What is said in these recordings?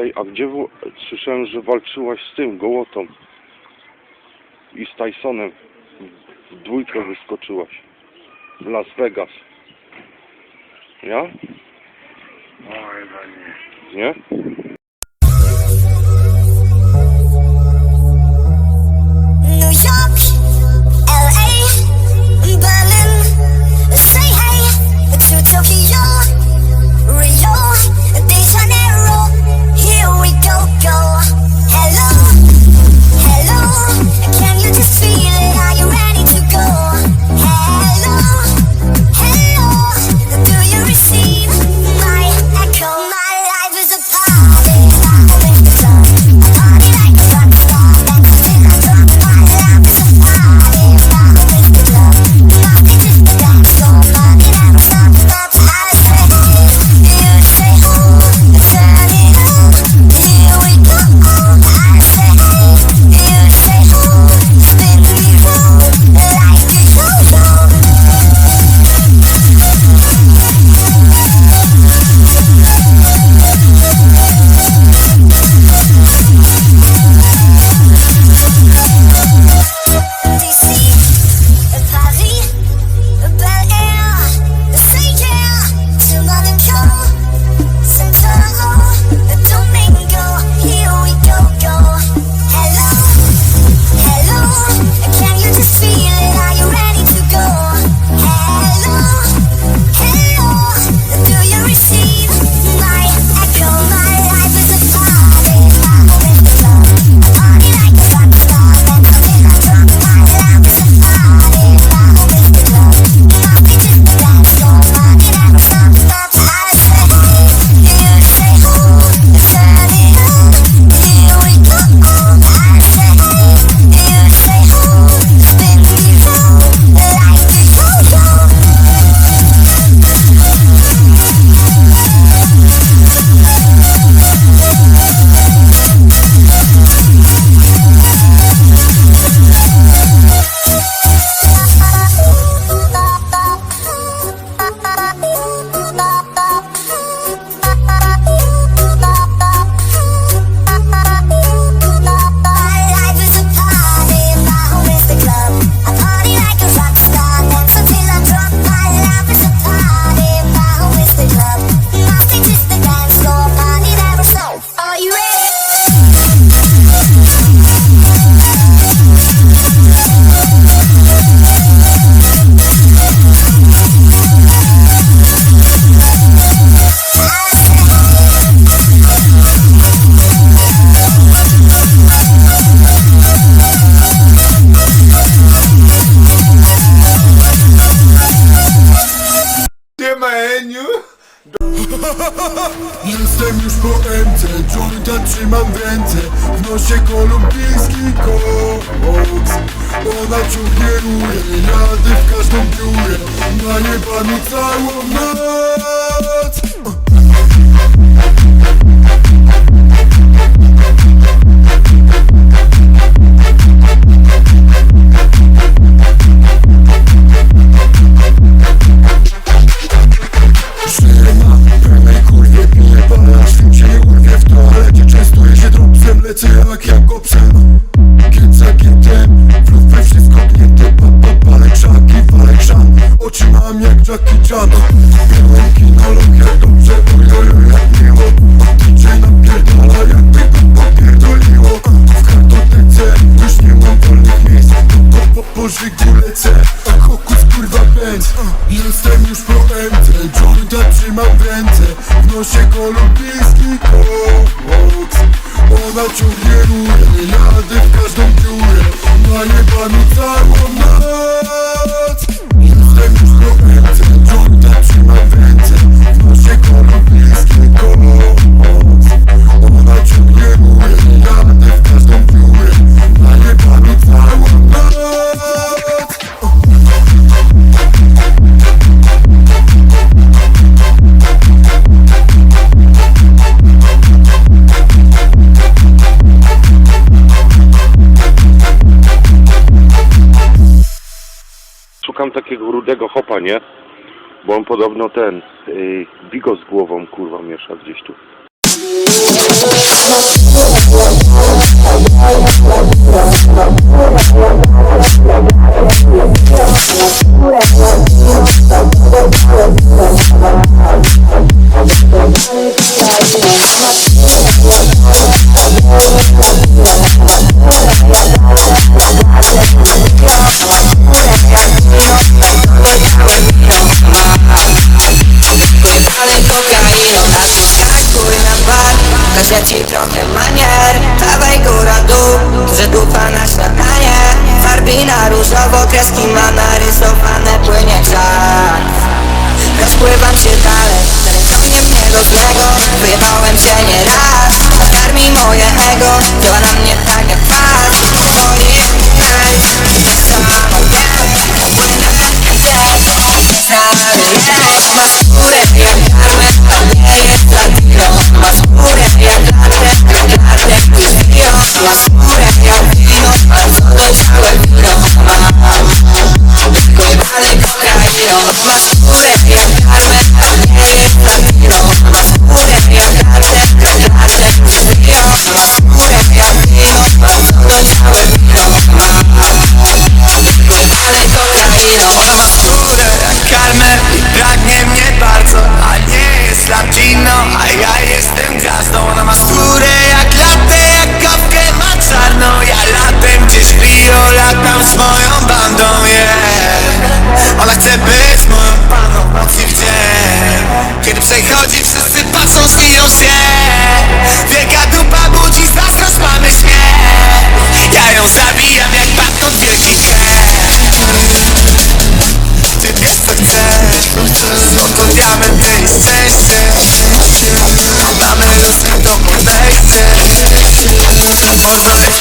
Ej, a gdzie w... słyszałem, że walczyłaś z tym gołotą i z Tysonem. W dwójkę wyskoczyłaś. W Las Vegas. Ja? No, chyba nie. Nie? pociąg kieruję Jadę w każdą dziurę Na nieba całą noc. Jackie Chana Wielki na lok, jak dobrze pojoju, jak miło Dzisiaj napierdala, jakby go popierdoliło. W kartotece już nie mam wolnych miejsc. Po, po, po żygu lecę, tak hokus kurwa pędź Jestem już po MC, Jorda trzymam w ręce. W nosie kolumbijski koks Ona ciągnie rurę, jadę w każdą dziurę. Najebami całą noc mam takiego rudego hopa, nie? Bo on podobno ten yy, bigo z głową kurwa miesza gdzieś tu. Yeah.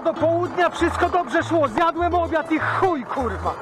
do południa wszystko dobrze szło. Zjadłem obiad i chuj, kurwa.